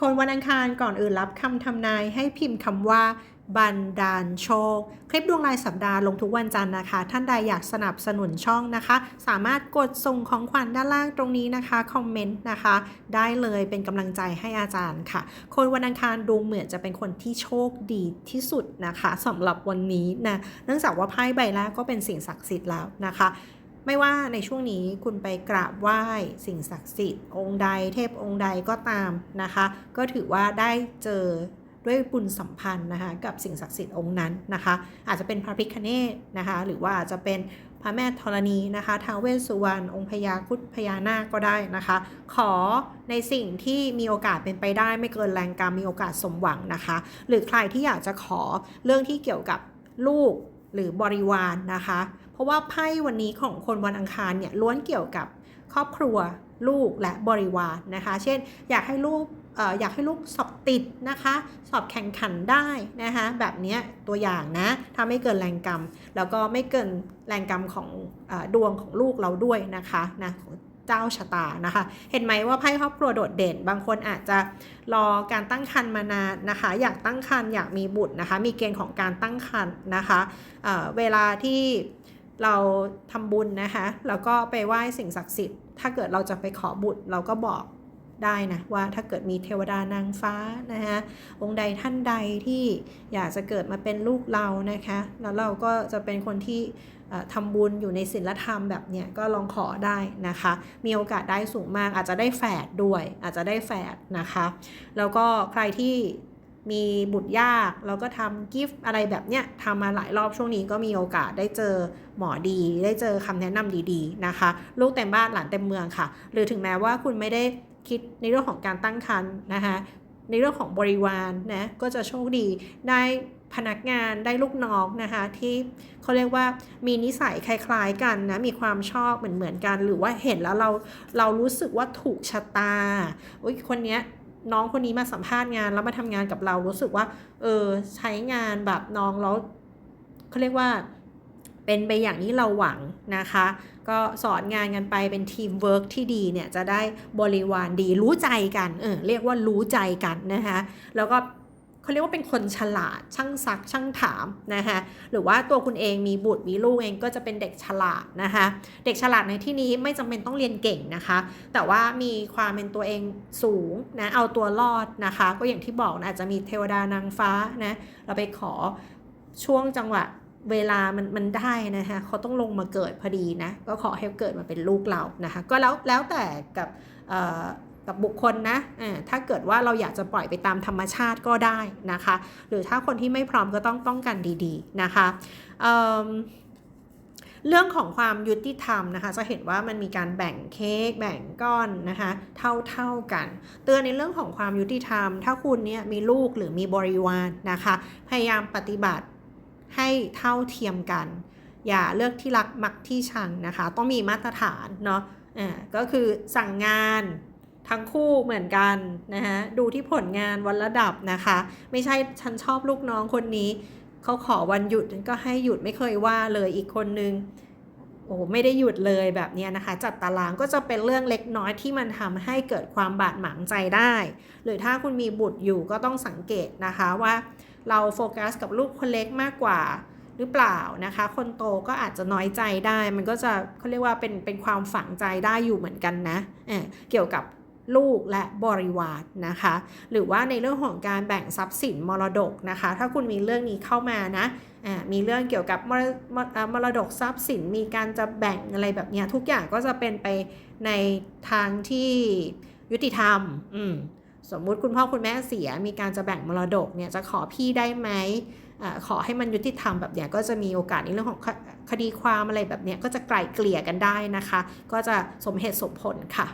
คนวันอังคารก่อนอื่นรับคำทำนายให้พิมพ์คำว่าบันดาลโชค คลิปดวงรายสัปดาห์ลงทุกวันจันทร์นะคะ ท่านใดอยากสนับสนุนช่องนะคะ สามารถกดส่งของขวัญด้านล่างตรงนี้นะคะ คอมเมนต์นะคะ ได้เลยเป็นกำลังใจให้อาจารย์ค่ะ คนวันอังคารดูเหมือนจะเป็นคนที่โชคดีที่สุดนะคะสำหรับวันนี้นะ เนื่องจากว่าไพ่ใบแรกก็เป็นสิ่งศักดิ์สิทธิ์แล้วนะคะ ไม่ว่าในช่วงนี้คุณไปกราบไหว้สิ่งศักดิ์สิทธิ์องค์ใดเทพองค์ใดก็ตามนะคะ ก็ถือว่าได้เจอด้วยบุญสัมพันธ์นะคะกับสิ่งศักดิ์สิทธิ์องค์นั้นนะคะ อาจจะเป็นพระพิคเนตนะคะหรือว่าอาจจะเป็นพระแม่ธรณีนะคะท้าวเวสสุวรรณองค์พญาคุดพญานาคก็ได้นะคะ ขอในสิ่งที่มีโอกาสเป็นไปได้ไม่เกินแรงกรรมมีโอกาสสมหวังนะคะ หรือใครที่อยากจะขอเรื่องที่เกี่ยวกับลูกหรือบริวารนะคะ เพราะว่าไพ่วันนี้ของคนวันอังคารเนี่ยล้วนเกี่ยวกับครอบครัวลูกและบริวารนะคะ เช่น อยากให้ลูกอยากให้ลูกสอบติดนะคะ สอบแข่งขันได้นะคะ แบบนี้ตัวอย่างนะ ถ้าไม่เกินแรงกรรม แล้วก็ไม่เกินแรงกรรมของอดวงของลูกเราด้วยนะคะนะของเจ้าชะตานะคะ เห็นไหมว่าไพ่ครอบครัวโดดเด่น บางคนอาจจะรอการตั้งครรภ์มานานนะคะ อยากตั้งครรภ์อยากมีบุตรนะคะ มีเกณฑ์ของการตั้งครรภ์นะคะเเวลาที่ เราทำบุญนะคะแล้วก็ไปไหว้สิ่งศักดิ์สิทธิ์ถ้าเกิดเราจะไปขอบุตรเราก็บอกได้นะว่าถ้าเกิดมีเทวดานางฟ้านะคะองค์ใดท่านใดที่อยากจะเกิดมาเป็นลูกเรานะคะแล้วเราก็จะเป็นคนที่ทำบุญอยู่ในศีลธรรมแบบเนี้ยก็ลองขอได้นะคะ มีโอกาสได้สูงมากอาจจะได้แฝดด้วยอาจจะได้แฝดนะคะ แล้วก็ใครที่ มีบุตรยากเราก็ทำกิฟต์อะไรแบบเนี้ยทำมาหลายรอบช่วงนี้ก็มีโอกาสได้เจอหมอดี ได้เจอคำแนะนำดีๆนะคะ ลูกเต็มบ้านหลานเต็มเมืองค่ะ หรือถึงแม้ว่าคุณไม่ได้คิดในเรื่องของการตั้งครรภ์นะคะในเรื่องของบริวารนะก็จะโชคดีได้พนักงานได้ลูกน้องนะคะ ที่เขาเรียกว่ามีนิสัยคล้ายๆกันนะ มีความชอบเหมือนๆกัน หรือว่าเห็นแล้วเราเรารู้สึกว่าถูกชะตาอุ้ยคนเนี้ย น้องคนนี้มาสัมภาษณ์งานแล้วมาทำงานกับเรารู้สึกว่า เออใช้งานแบบน้องแล้วเขาเรียกว่าเป็นไปอย่างที่เราหวังนะคะ ก็สอนงานกันไปเป็นทีมเวิร์กที่ดีเนี่ยจะได้บริวารดีรู้ใจกันเออเรียกว่ารู้ใจกันนะคะแล้วก็ เขาเรียกว่าเป็นคนฉลาดช่างซักช่างถามนะคะหรือว่าตัวคุณเองมีบุตรมีลูกเองก็จะเป็นเด็กฉลาดนะคะเด็กฉลาดในที่นี้ไม่จำเป็นต้องเรียนเก่งนะคะ แต่ว่ามีความเป็นตัวเองสูงนะเอาตัวรอดนะคะ ก็อย่างที่บอกนะอาจจะมีเทวดานางฟ้านะเราไปขอช่วงจังหวะเวลามันมันได้นะคะเขาต้องลงมาเกิดพอดีนะก็ขอให้เกิดมาเป็นลูกเรานะคะก็แล้วแล้วแต่กับ กับบุคคลนะถ้าเกิดว่าเราอยากจะปล่อยไปตามธรรมชาติก็ได้นะคะ หรือถ้าคนที่ไม่พร้อมก็ต้องป้องกันดีๆนะคะเเรื่องของความยุติธรรมนะคะ จะเห็นว่ามันมีการแบ่งเค้กแบ่งก้อนนะคะเท่าๆกัน เตือนในเรื่องของความยุติธรรม ถ้าคุณเนี่ยมีลูกหรือมีบริวารนะคะ พยายามปฏิบัติให้เท่าเทียมกัน อย่าเลือกที่รักมักที่ชังนะคะ ต้องมีมาตรฐานเนาะก็คือสั่งงาน ทั้งคู่เหมือนกันนะคะดูที่ผลงานวันระดับนะคะ ไม่ใช่ฉันชอบลูกน้องคนนี้ เขาขอวันหยุดฉันก็ให้หยุดไม่เคยว่าเลยอีกคนนึงโอ้ไม่ได้หยุดเลยแบบนี้นะคะ จัดตารางก็จะเป็นเรื่องเล็กน้อยที่มันทำให้เกิดความบาดหมางใจได้ หรือถ้าคุณมีบุตรอยู่ก็ต้องสังเกตนะคะว่า เราโฟกัสกับลูกคนเล็กมากกว่าหรือเปล่านะคะ คนโตก็อาจจะน้อยใจได้ มันก็จะเขาเรียกว่าเป็นเป็นความฝังใจได้อยู่เหมือนกันนะเเกี่ยวกับ ลูกและบริวารนะคะ หรือว่าในเรื่องของการแบ่งทรัพย์สินมรดกนะคะ ถ้าคุณมีเรื่องนี้เข้ามานะมีเรื่องเกี่ยวกับมรมรมรดกทรัพย์สินมีการจะแบ่งอะไรแบบนี้ทุกอย่างก็จะเป็นไปในทางที่ยุติธรรมอืมสมมุติคุณพ่อคุณแม่เสียมีการจะแบ่งมรดกเนี่ยจะขอพี่ได้ไหมอขอให้มันยุติธรรมแบบเนี้ยก็จะมีโอกาสในเรื่องของคคดีความอะไรแบบเนี้ยก็จะไกล่เกลี่ยกันได้นะคะ ก็จะสมเหตุสมผลค่ะ